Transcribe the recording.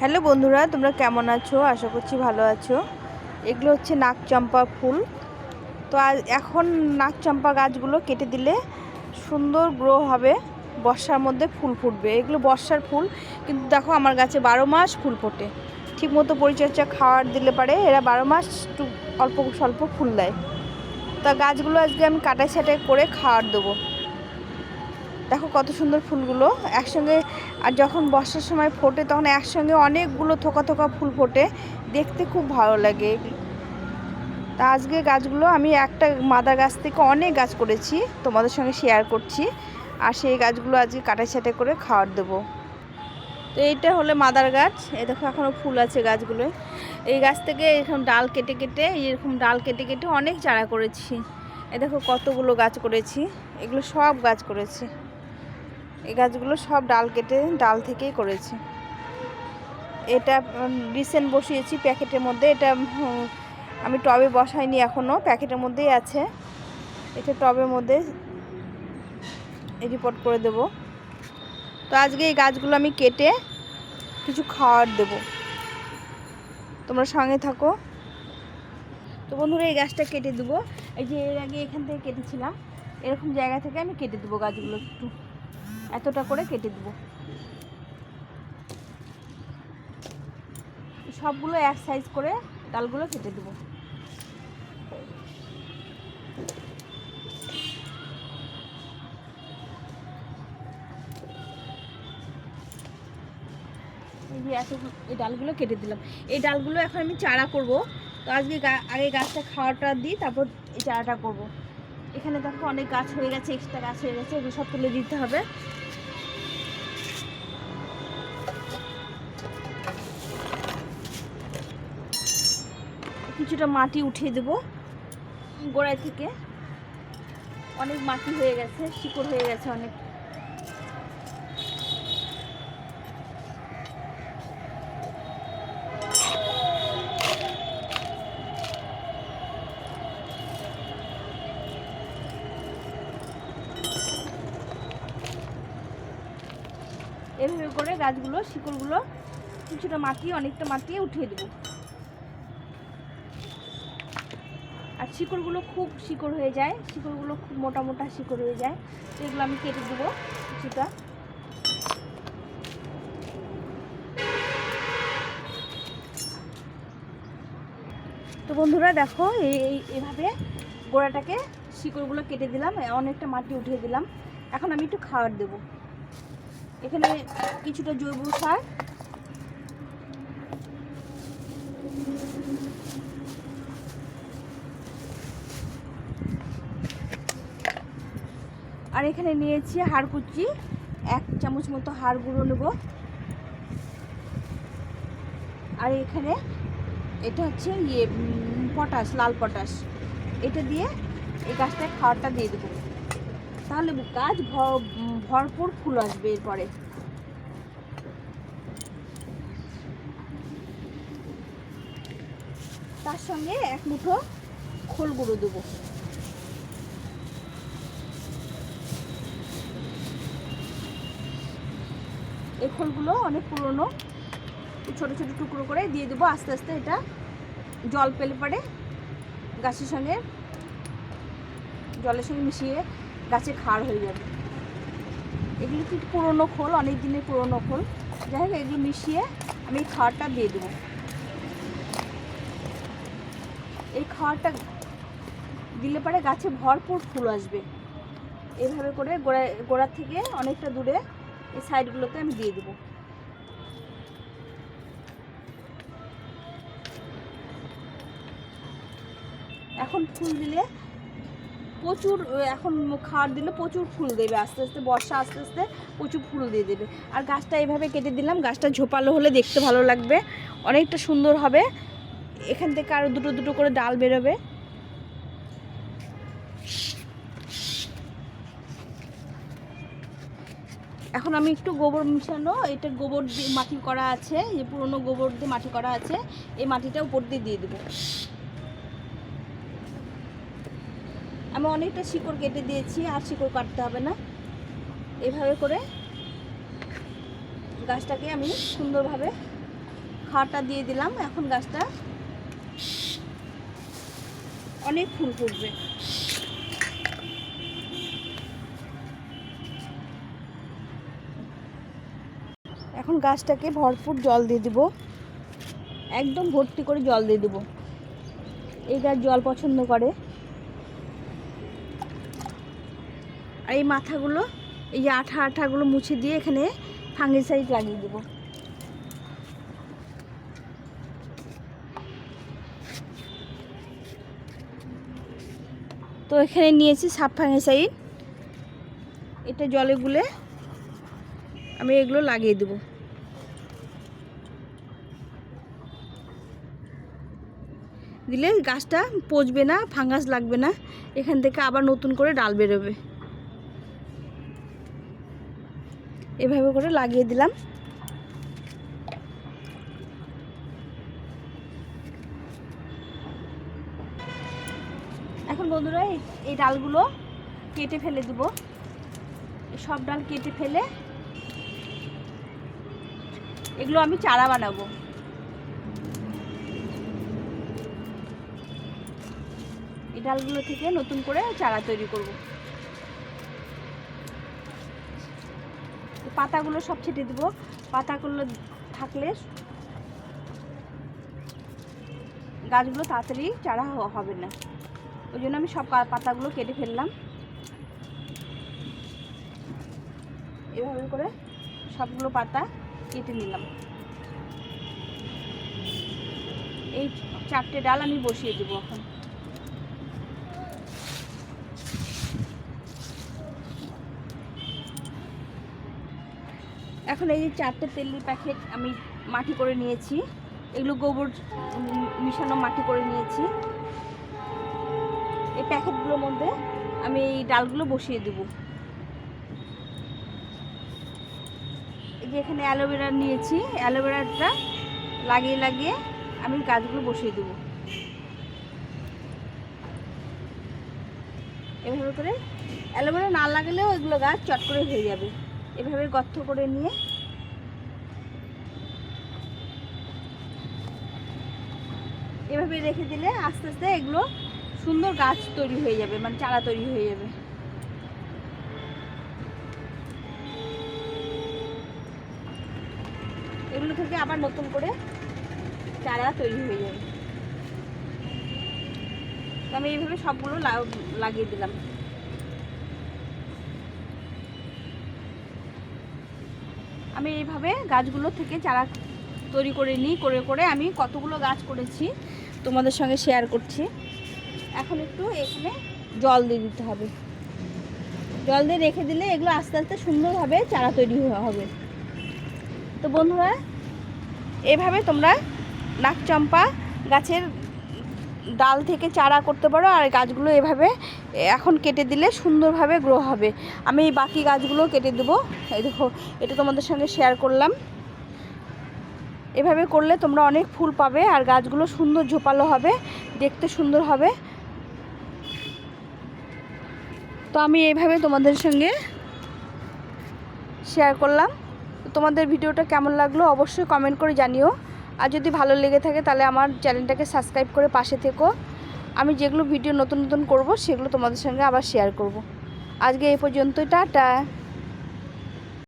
Hello বন্ধুরা, তোমরা কেমন আছো? আশা করছি ভালো আছো। এগুলো হচ্ছে নাকচম্পা ফুল। তো আজ এখন নাকচম্পা গাছগুলো কেটে দিলে সুন্দর গ্রো হবে, বর্ষার মধ্যে ফুল ফুটবে। এগুলো বর্ষার ফুল, কিন্তু দেখো আমার গাছে বারো মাস ফুল ফোটে। ঠিক মতো পরিচর্যা খাওয়ার দিলে পারে, এরা বারো মাস একটু অল্প, স্বল্প ফুল দেয়। তা গাছগুলো আজকে আমি কাটাই ছাটাই করে খাওয়ার দেবো। দেখো কত সুন্দর ফুলগুলো। একসঙ্গে, আর যখন বর্ষার সময় ফোটে, তখন একসঙ্গে অনেকগুলো থোকা থোকা ফুল ফোটে। দেখতে খুব ভালো লাগে। তা আজকে গাছগুলো আমি একটা মাদার গাছ থেকে অনেক গাছ করেছি, তোমাদের সঙ্গে শেয়ার করছি। আর সেই গাছগুলো আজকে কাটাই ছাটাই করে খাওয়ার দেবো। তো এইটা হলো মাদার গাছ। এ দেখো এখনও ফুল আছে গাছগুলো। এই গাছ থেকে এরকম ডাল কেটে কেটে এরকম ডাল কেটে কেটে অনেক চারা করেছি। এ দেখো, কতগুলো গাছ করেছি। এগুলো সব গাছ করেছি। এই গাছগুলো সব ডাল কেটে ডাল থেকেই করেছি। এটা রিসেন্ট বসিয়েছি প্যাকেটের মধ্যে। এটা আমি টবে বসাইনি এখনও প্যাকেটের মধ্যেই আছে। এটা টবের মধ্যে রিপোর্ট করে দেব। তো আজকে এই গাছগুলো আমি কেটে কিছু খাওয়ার দেব। তোমরা সঙ্গে থাকো। তো বন্ধুরা, এই গাছটা কেটে দেবো। এই যে এর আগে এখান থেকে কেটেছিলাম, এরকম জায়গা থেকে আমি কেটে দেবো গাছগুলো একটু। এতটা করে কেটে দেবো। সবগুলো এক সাইজ করে ডালগুলো কেটে দেবো। এই এত এই ডালগুলো কেটে দিলাম। এই ডালগুলো এখন আমি চারা করব। তো আজকে আগে গাছটা খাওয়াটা দিই, তারপর এই চারাটা করব। এখানে দেখো অনেক গাছ হয়ে গেছে এক্সট্রা গাছ হয়ে গেছে, এগুলো সব তুলে দিতে হবে। কিছুটা মাটি উঠিয়ে দেব গোড়ায় থেকে। অনেক মাটি হয়ে গেছে, শিকড় হয়ে গেছে অনেক এভাবে করে গাছগুলো, শিকড়গুলো কিছুটা মাটি অনেকটা মাটি উঠিয়ে দেবো। আর শিকড়গুলো খুব শিকড় হয়ে যায়, শিকড়গুলো খুব মোটা মোটা শিকড় হয়ে যায় তো এগুলো আমি কেটে দেবো কিছুটা। তো বন্ধুরা দেখো এই, এভাবে গোড়াটাকে শিকড়গুলো কেটে দিলাম, অনেকটা মাটি উঠিয়ে দিলাম। এখন আমি একটু খাবার দেবো। এখানে কিছুটা জৈব সার। আর এখানে নিয়েছি হাড় কুচি এক চামচ মতো হাড় গুঁড়ো নেব। আর এখানে এটা হচ্ছে ইয়ে পটাশ, লাল পটাশ। এটা দিয়ে এই গাছটায় খাওয়ারটা দিয়ে দেবো। তাহলে গাছ ভরপুর ফুল আসবে এরপরে। তার সঙ্গে এক মুঠো খোল গুঁড়ো দেবো। এই খোলগুলো অনেক পুরনো ছোট ছোট টুকরো করে দিয়ে দেবো। আস্তে আস্তে এটা জল পেলে পরে গাছের সঙ্গে, জলের সঙ্গে মিশিয়ে গাছে খাড় হয়ে যাবে। এগুলো কি পুরোনো খোল? অনেক দিনের পুরোনো খোল। যাই হোক, এগুলো মিশিয়ে আমি খাওয়ারটা দিয়ে দেবো। এই খাওয়ারটা দিলে পরে গাছে ভরপুর ফুল আসবে। এভাবে করে গোড়া গোড়ার থেকে অনেকটা দূরে এই সাইডগুলোতে আমি দিয়ে দেবো। এখন ফুল দিলে প্রচুর এখন খাওয়ার দিলে প্রচুর ফুল দেবে, আস্তে আস্তে বর্ষা, আস্তে আস্তে প্রচুর ফুল দিয়ে দেবে। আর গাছটা এভাবে কেটে দিলাম, গাছটা ঝোপালো হলে দেখতে ভালো লাগবে, অনেকটা সুন্দর হবে। এখান থেকে আরও দুটো দুটো করে ডাল বেরোবে। এখন আমি একটু গোবর মিশানো, এটা গোবর দিয়ে মাটি করা আছে যে পুরনো গোবর দিয়ে মাটি করা আছে, এই মাটিটা উপর দিয়ে দিয়ে দেবো। আমি অনেকটা শিকড় কেটে দিয়েছি, আর শিকড় কাটতে হবে না। এভাবে করে গাছটাকে আমি সুন্দরভাবে খাওয়াটা দিয়ে দিলাম। এখন গাছটা অনেক ফুল ফুটবে। এখন গাছটাকে ভরপুর জল দিয়ে দিব। একদম ভর্তি করে জল দিয়ে দেবো। এই গাছ জল পছন্দ করে। আর এই মাথাগুলো, এই আঠা আঠাগুলো মুছে দিয়ে এখানে ফাঙ্গিসাইড লাগিয়ে দেবো। তো এখানে নিয়েছি সাপ ফাঙ্গিসাইড এটা জলে গুলে আমি এগুলো লাগিয়ে দেবো। দিলে গাছটা পচবে না ফাঙ্গাস লাগবে না। এখান থেকে আবার নতুন করে ডাল বেরোবে। এভাবে করে লাগিয়ে দিলাম। এখন বন্ধুরা, এই- ডালগুলো কেটে ফেলে দিব। সব ডাল কেটে ফেলে এগুলো আমি চারা বানাবো। এই ডালগুলো থেকে নতুন করে চারা তৈরি করব। পাতাগুলো সব ছেটে দেবো। পাতাগুলো থাকলে গাছগুলো তাড়াতাড়ি চারা হবে না। ওই জন্য আমি সব পাতাগুলো কেটে ফেললাম। এভাবে করে সবগুলো পাতা কেটে নিলাম। এই চারটে ডাল আমি বসিয়ে দেবো এখন। এখন এই যে চারটে তেলের প্যাকেট আমি মাটি করে নিয়েছি। এগুলো গোবর মিশানো মাটি করে নিয়েছি। এই প্যাকেটগুলোর মধ্যে আমি এই ডালগুলো বসিয়ে দেবো। এই যে এখানে অ্যালোভেরা নিয়েছি। অ্যালোভেরাটা লাগিয়ে লাগিয়ে আমি গাছগুলো বসিয়ে দেবো। এভাবে করে অ্যালোভেরা না লাগালেও এগুলো গাছ চট করে হয়ে যাবে। এভাবে গর্ত করে নিয়ে এভাবে রেখে দিলে আস্তে আস্তে এগুলো সুন্দর গাছ তৈরি হয়ে যাবে মানে চারা তৈরি হয়ে যাবে। এগুলো থেকে আবার নতুন করে চারা তৈরি হয়ে যাবে। আমি এইভাবে সবগুলো লাগিয়ে দিলাম। আমি এইভাবে গাছগুলো থেকে চারা তৈরি করে নিই, করে করে আমি কতগুলো গাছ করেছি তোমাদের সঙ্গে শেয়ার করছি। এখন একটু এখানে জল দিয়ে দিতে হবে। জল দিয়ে রেখে দিলে এগুলো আস্তে আস্তে সুন্দরভাবে চারা তৈরি হবে। তো বন্ধুরা, এভাবে তোমরা নাকচম্পা গাছের ডাল থেকে চারা করতে পারো আর গাছগুলো এভাবে এখন কেটে দিলে সুন্দরভাবে গ্রো হবে। আমি বাকি গাছগুলো কেটে দেবো। এই দেখো, এটা তোমাদের সঙ্গে শেয়ার করলাম। এভাবে করলে তোমরা অনেক ফুল পাবে আর গাছগুলো সুন্দর ঝোপালো হবে, দেখতে সুন্দর হবে। তো আমি এইভাবে তোমাদের সঙ্গে শেয়ার করলাম। তোমাদের ভিডিওটা কেমন লাগল অবশ্যই কমেন্ট করে জানিও। আর যদি ভালো লেগে থাকে তাহলে আমার চ্যানেলটাকে সাবস্ক্রাইব করে পাশে থেকো। আমি যেগুলো ভিডিও নতুন নতুন করব, সেগুলো তোমাদের সঙ্গে আবার শেয়ার করব। আজকে এই পর্যন্তই, টাটা।